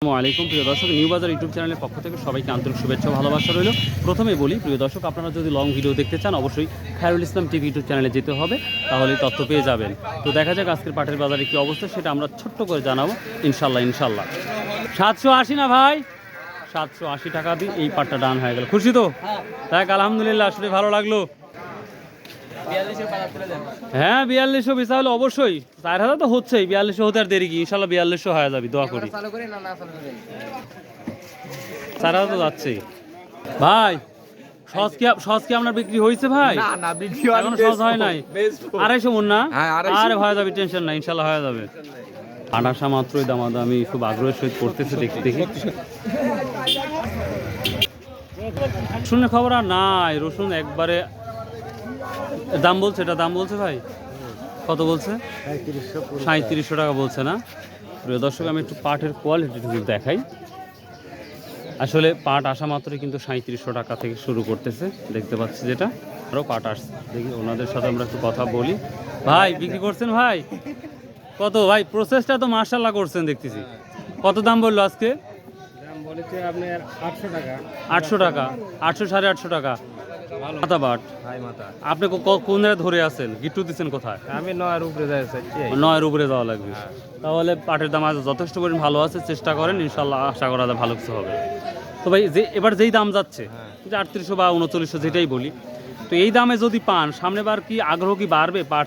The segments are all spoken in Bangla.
আসসালামু আলাইকুম। প্রিয় দর্শক নিউ বাজার ইউটিউব চ্যানেলের পক্ষ থেকে সবাইকে আন্তরিক শুভেচ্ছা ভালোবাসা রইল। প্রথমে বলি প্রিয় দর্শক আপনারা যদি লং ভিডিও দেখতে চান অবশ্যই খায়রুল ইসলাম টিভি ইউটিউব চ্যানেলে যেতে হবে তাহলে তথ্য পেয়ে যাবেন। তো দেখা যাক আজকের পাটের বাজারে কি অবস্থা সেটা আমরা ছোট্ট করে জানাব ইনশাল্লাহ ইনশাল্লাহ সাতশো আশি না ভাই? সাতশো আশি টাকা দিয়ে এই পাটটা ডান হয়ে গেল। খুশি তো? দেখ আলহামদুলিল্লাহ আসলে ভালো লাগল। হ্যাঁ বিয়াল্লিশশো বিশা হলে অবশ্যই। চার হাজার তো হচ্ছেই বিয়াল্লিশশো হতে আর দেরি কি? ইনশাল্লাহ বিয়াল্লিশশো হয়ে যাবে দোয়া করি। চার হাজার তো যাচ্ছেই। ভাই সস কি সস কি আপনার বিক্রি হয়েছে ভাই? না না বিক্রি এখনও সস হয় নাই। আড়াইশো মন না? হ্যাঁ, আরে হয়ে যাবে টেনশন নাই ইনশাল্লাহ হয়ে যাবে। আনাসা মাত্রই দামাদামি খুব আগ্রহের সহিত করতেছে দেখি দেখি শুনে খবর আর নাই রসুন একবারে দাম বলছে এটা দাম বলছে ভাই? কত বলছে? সাঁত্রিশশো টাকা বলছে না? প্রিয় দর্শক আমি একটু পাটের কোয়ালিটি দেখাই। আসলে পাট আসা মাত্রই কিন্তু সাঁত্রিশশো টাকা থেকে শুরু করতেছে। দেখতে পাচ্ছি যেটা আরও পাট আসছে। দেখি ওনাদের সাথে আমরা একটু কথা বলি। ভাই বিক্রি করছেন ভাই? কত? ভাই প্রসেসটা তো মার্শাল্লাহ করছেন দেখতেছি। কত দাম বলল আজকে? আটশো টাকা। আটশো টাকা আটশো সাড়ে আটশো টাকা। মাথা বাট হাই মাথা আপনি কোন জায়গায় ধরে আছেন? গিট্টু দিচ্ছেন কোথায়? আমি নয়ের উপরে নয়ের উপরে যাওয়া লাগবে। তাহলে পাটের দাম আজ যথেষ্ট পরিমাণ ভালো আছে চেষ্টা করেন ইনশাল্লাহ আশা করা যায় ভালো কিছু হবে। তো ভাই যে এবার যেই দাম যাচ্ছে যে আটত্রিশশো বা উনচল্লিশশো যেটাই বলি তো এই দামে যদি পান সামনে বার কি আগ্রহ কি বাড়বে পাট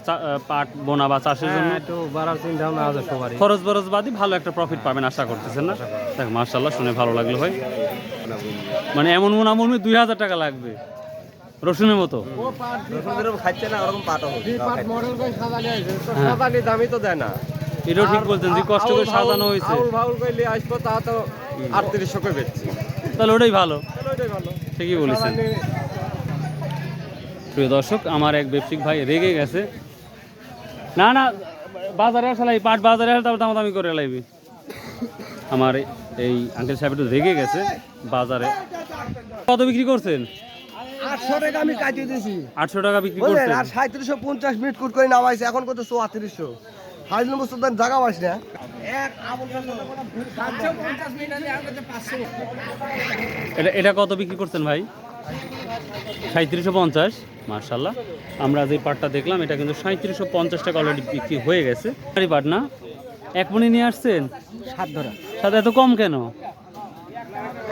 পাট বোনা বা চাষের জন্য? হ্যাঁ, একটু বাড়ার চিন্তা ভাবনা আছে সবারই। খরচ বরচ বাদই ভালো একটা প্রফিট পাবেন আশা করতেছেন না? দেখ মার্শাল্লাহ শুনে ভালো লাগল ভাই। মানে এমন মনে মনে দুই হাজার টাকা লাগবে। রসুনের মতো? খাচ্ছে না ওরকম পাট পাট মডেল করে সাজানি আছে তো হ্যাঁ। দামই তো দেয় না। এটাও ঠিক বলছেন যে কষ্ট করে সাজানো হয়েছে। আউল ভাউল কইলে আসব তা তো আটত্রিশশো করে বেচছি। তাহলে ওটাই ভালো। তাহলে ওইটাই ভালো। ঠিকই বলেছেন। প্রিয় দর্শক আমার এক ব্যবসায়িক ভাই রেগে গেছে। না না বাজারে আসলে পাট বাজারে আসলে তারপর দামাদামি করে লাইবি আমার এই আঙ্কেল সাহেব একটু রেগে গেছে বাজারে। কত বিক্রি করছেন? আটশো টাকা আমি কাটিয়ে দিয়েছি আটশো টাকা বিক্রি করছেন। আর সাঁত্রিশশো পঞ্চাশ মিনিট কুট করে নামাইছে এখন কত চুয়াত্রিশশো। নম্বর তো জায়গা পাইস না? এক এটা এটা কত বিক্রি করছেন ভাই? সাঁত্রিশশো পঞ্চাশ মার্শাল্লাহ আমরা যে পাটটা দেখলাম এটা কিন্তু সাঁত্রিশশো পঞ্চাশ টাকা অলরেডি বিক্রি হয়ে গেছে। আরে পাট না? এক মনে নিয়ে আসছেন? সাত ধরা। সাথে এত কম কেন?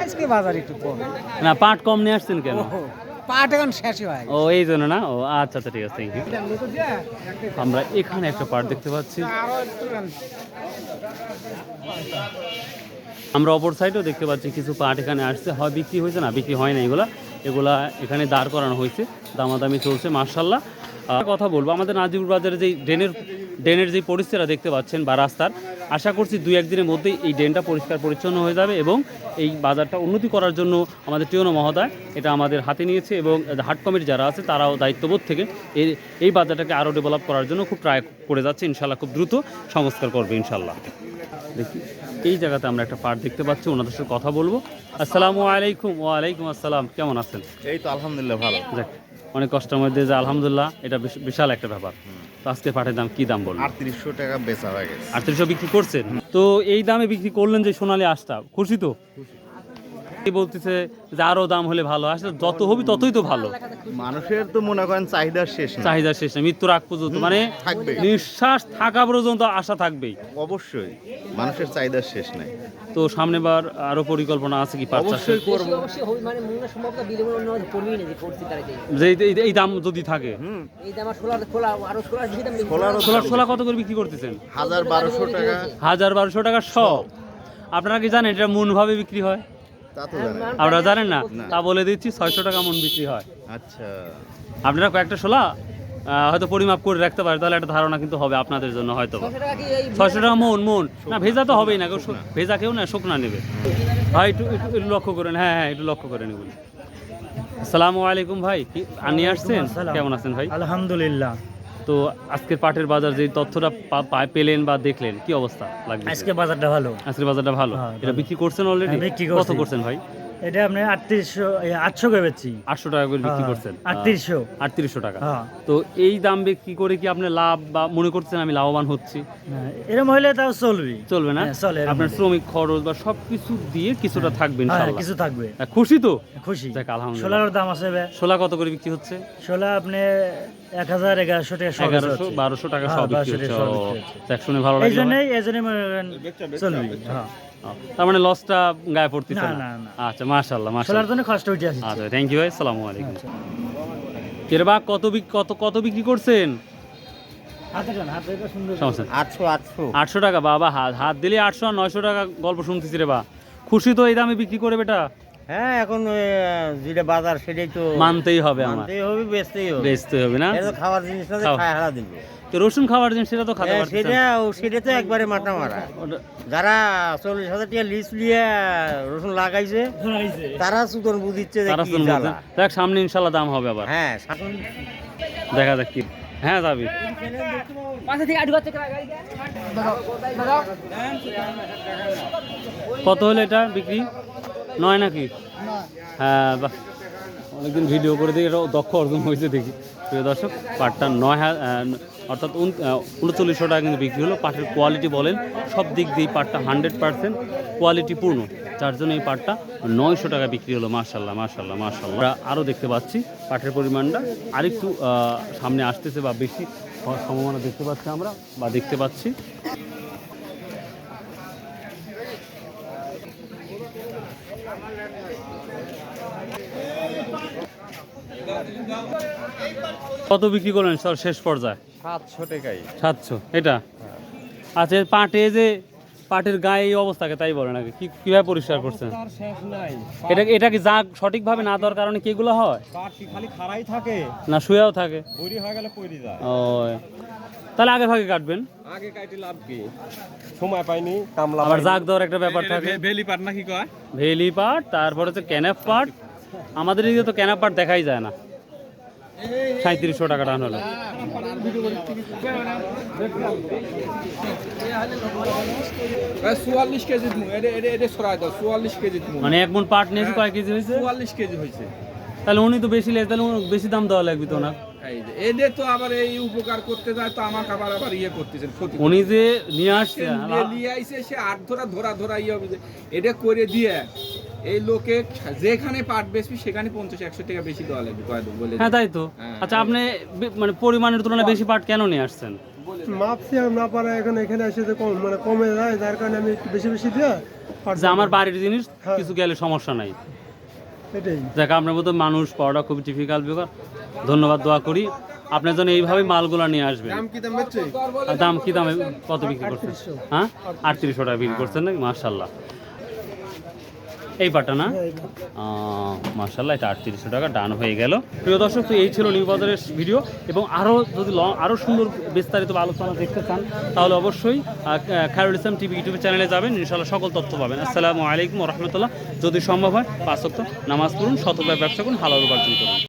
আজকে বাজার একটু কম। না পাট কম নিয়ে আসছেন কেন? পাট এখন শেষ হয় ও, এই জন্য না? ও আচ্ছা আচ্ছা ঠিক আছে থ্যাংক ইউ আমরা এখানে একটা পার্ট দেখতে পাচ্ছি। আমরা অপর সাইডেও দেখতে পাচ্ছি, কিছু পাট এখানে আসছে। হয় বিক্রি হয়েছে না, বিক্রি হয় না এগুলা। এগুলা এখানে দাঁড় করানো হয়েছে। দামাদামি চলছে মার্শাল্লাহ কথা বলব। আমাদের নাজিবুর বাজারে যেই ড্রেনের ড্রেনের যে পরিস্থিতিটা দেখতে পাচ্ছেন বা রাস্তার আশা করছি দুই একদিনের মধ্যেই এই ড্রেনটা পরিষ্কার পরিচ্ছন্ন হয়ে যাবে এবং এই বাজারটা উন্নতি করার জন্য আমাদের টিওনো মহোদয় এটা আমাদের হাতে নিয়েছে এবং হাট কমিটি যারা আছে তারাও দায়িত্ববোধ থেকে এই এই বাজারটাকে আরও ডেভেলপ করার জন্য খুব ট্রাই করে যাচ্ছে। ইনশাল্লাহ খুব দ্রুত সংস্কার করবে ইনশাল্লাহ দেখি এই জায়গাতে আমরা একটা পার্ট দেখতে পাচ্ছি ওনাদের সাথে কথা বলব। আসসালামু আলাইকুম ওয়ালাইকুম আসসালাম কেমন আছেন? এই তো আলহামদুলিল্লাহ ভালো। যাক অনেক কষ্টের মধ্যে যে আলহামদুলিল্লাহ এটা বিশাল একটা ব্যাপার। তো আজকে পাটের দাম কি দাম বলব আটত্রিশশো টাকা বেচা হয়ে গেছে। আটত্রিশশো বিক্রি করছেন? তো এই দামে বিক্রি করলেন যে সোনালি আসটা খুশি তো? এই বলতেছে যে আরও দাম হলে ভালো। আসলে যত হবি ততই তো ভালো। মানুষের তো মনে করেন চাহিদার শেষ না। চাহিদা শেষ নেই মৃত্যুর আগ পর্যন্ত। মানে থাকবে। নিঃশ্বাস থাকা পর্যন্ত আশা থাকবেই। অবশ্যই মানুষের চাহিদার শেষ নাই। তো সামনেবার আরও পরিকল্পনা আছে কি পাট অবশ্যই করব। মানে মনে সম্ভবত অন্য না যে করছি তারা যে। যে এই- দাম যদি থাকে। এই দাম ষোলা খোলা আরও বেশি দাম ছোলা কত করে বিক্রি করতেছেন? হাজার বারোশো টাকা। হাজার বারোশো টাকা শ আপনারা কি জানেন এটা মন ভাবে বিক্রি হয়? আপনারা জানেন না। তা বলে দিচ্ছি ছয়শো টাকা মন বিক্রি হয়। আচ্ছা। আপনারা কয়েকটা শোলা হয়তো পরিমাপ করে রাখতে পারে তাহলে একটা ধারণা কিন্তু হবে আপনাদের জন্য হয়তো ছয়শো টাকা মন মন। না ভেজা তো হবেই না ভেজা কেউ না শুকনা নেবে। ভাই একটু একটু লক্ষ্য করেন হ্যাঁ হ্যাঁ একটু লক্ষ্য করে নেবেন আসসালামু আলাইকুম ভাই কি আর নিয়ে আসছেন? কেমন আছেন ভাই? আলহামদুলিল্লাহ। তো আজকের পাটের বাজার যে তথ্যটা পেলেন বা দেখলেন কি অবস্থা লাগবে? আজকে বাজারটা ভালো। আজকের বাজারটা ভালো? হ্যাঁ, এটা বিক্রি করছেন অলরেডি হ্যাঁ, বিক্রি কত করছেন ভাই? এটা আপনি আটত্রিশশো আটশো করে বেচছি। আটশো টাকা করে বিক্রি হ্যাঁ, করছেন? আটত্রিশশো। আটত্রিশশো টাকা। তো এই দাম বিক্রি করে কি আপনি লাভ বা মনে করছেন আমি লাভবান হচ্ছি? এরকম হলে তাও চলবে। চলবে না? চলে আপনার শ্রমিক খরচ বা সবকিছু দিয়ে কিছুটা থাকবে ইনশাআল্লাহ। কিছু থাকবে। খুশি তো? খুশি। যাক, আলহামদুলিল্লাহ। সোলার দাম আছে ছোলা কত করে বিক্রি হচ্ছে? সোলা আপনি এক হাজার এগারোশো টাকা সব এগারোশো বারোশো টাকা সব বিক্রি হচ্ছে। টাকা সব ও, বিক্রি হচ্ছে। যাক, শুনে ভালো এই জন্যই এই জন্যই মনে করেন চলবে হ্যাঁ। তার মানে লসটা গায়ে পড়তেছে না, না? না, না। আচ্ছা মাশাআল্লাহ মাশাআল্লাহ। জন্য কষ্ট উঠে আসছে। আচ্ছা থ্যাংক ইউ ভাই আসসালামু আলাইকুম। কেরবা কত কত কত বিক্রি করছেন? আটশো টাকা বাবা হাত হাত দিলে আটশো আর নয়শো টাকা গল্প শুনতেছি রে বা। খুশি তো এই দামে বিক্রি করে বেটা? হ্যাঁ এখন যেটা বাজার সেটাই তো মানতেই হবে আমার। মানতেই হবে বেচতেই হবে। বেচতে হবে না? এটা তো খাওয়ার জিনিস না খায় হারা দিবে। তো রসুন খাওয়ার জিনিস সেটা তো খাতে হ্যাঁ, পারতেছেন। সেটা ও- সেটা তো একবারে মাথা মারা। ওটা- যারা চল্লিশ হাজার টাকা লিস্ট নিয়ে রসুন লাগাইছে তারা সুতন বুঝিচ্ছে তারা কি শুনুন দেখ সামনে ইনশাল্লাহ দাম হবে আবার। হ্যাঁ দেখা যাক কি হ্যাঁ যাবি। কত হলো এটা বিক্রি? নয় নাকি? হ্যাঁ বাহ অনেকদিন ভিডিও করে দেখি এটা দক্ষ অর্জন হয়েছে দেখি। প্রিয় দর্শক, পাটটা নয় অর্থাৎ উন- উনচল্লিশশো টাকা কিন্তু বিক্রি হলো। পাটের কোয়ালিটি বলেন, সব দিক দিয়ে পাটটা হান্ড্রেড পার্সেন্ট কোয়ালিটিপূর্ণ যার জন্য এই পাটটা নয়শো টাকা বিক্রি হলো। মার্শাল্লাহ মার্শাল্লাহ মার্শাল্লাহ আমরা আরও দেখতে পাচ্ছি, পাটের পরিমাণটা আরেকটু সামনে আসতেছে বা বেশি হওয়ার সম্ভাবনা দেখতে পাচ্ছি আমরা, বা দেখতে পাচ্ছি। কত বিক্রি করলেন স্যার শেষ পর্যায়ে? সাতশো টাকাই। সাতশো এটা? আচ্ছা পাটে যে পাটের গায়ে এই অবস্থাকে তাই বলে নাকি কি কীভাবে পরিষ্কার করছেন? এটা এটা কি যা সঠিকভাবে না দেওয়ার কারণে কি এগুলো হয়? খালি খাড়াই থাকে? না শুয়েও থাকে। বৈরি হয়ে গেলে পড়ে যায়। ও তাহলে আগে ভাগে কাটবেন। আগে কাটি লাভ কি? সময় পাইনি কামলা আবার জাগ দেওয়ার একটা ব্যাপার থাকে। বেলি পাট নাকি কয়? ভেলি পাট তারপর হচ্ছে ক্যানাপ পাট। আমাদের এদিকে তো ক্যানাপ পাট দেখাই যায় না। সাঁত্রিশশো টাকা টান হলো। মানে এক মন পাট নিয়েছি কয় কেজি হয়েছে? চুয়াল্লিশ কেজি হয়েছে। তাহলে উনি তো বেশি লেগে তাহলে উনি বেশি দাম দেওয়া লাগবে তো না এই যে এদের তো আবার এই উপকার করতে যায় তো আমাকে আবার আবার ইয়ে করতেছেন ক্ষতি উনি যে নিয়ে আসছে নিয়ে নিয়ে আইছে সে আট ধরা ধরা ধরা ইয়ে হবে এটা করে দিয়ে এই লোকে যেখানে পাট বেচবি সেখানে পঞ্চাশ একশো টাকা বেশি দেওয়া লাগবে বলে হ্যাঁ তাই তো। হ্যাঁ। আচ্ছা আপনি মানে পরিমাণের তুলনায় বেশি পাট কেন নিয়ে আসছেন? মাপছি আমি না পারা এখন এখানে এসে যে কম মানে কমে যায় যার কারণে আমি একটু বেশি বেশি দিয়ে যে আমার বাড়ির জিনিস হ্যাঁ। কিছু গেলে সমস্যা নাই। এটাই। দেখ আপনার মতো মানুষ পাওয়াটা খুব ডিফিকাল্ট ব্যাপার। ধন্যবাদ দোয়া করি। আপনার জন্য এইভাবে মালগুলো নিয়ে আসবেন। দাম কি দামে কত বিক্রি করছেন? হ্যাঁ? আটত্রিশশো টাকা বিক্রি করছেন নাকি? মার্শাল্লাহ এই পাটা না? মার্শাল্লাহ এটা আটত্রিশশো টাকা, ডান হয়ে গেল। প্রিয় দর্শক, তো এই ছিল নিউ বাজারের ভিডিও এবং আরও যদি ল আরও সুন্দর বিস্তারিত আলোচনা দেখতে চান, তাহলে অবশ্যই খায়রুল ইসলাম টিভি ইউটিউব চ্যানেলে যাবেন ইনশাল্লাহ সকল তথ্য পাবেন। আসসালামু আলাইকুম রহমতুল্লাহ। যদি সম্ভব হয়, পাঁচ নামাজ পড়ুন শতভাবে ব্যবসা করুন, হালাল উপার্জন করুন।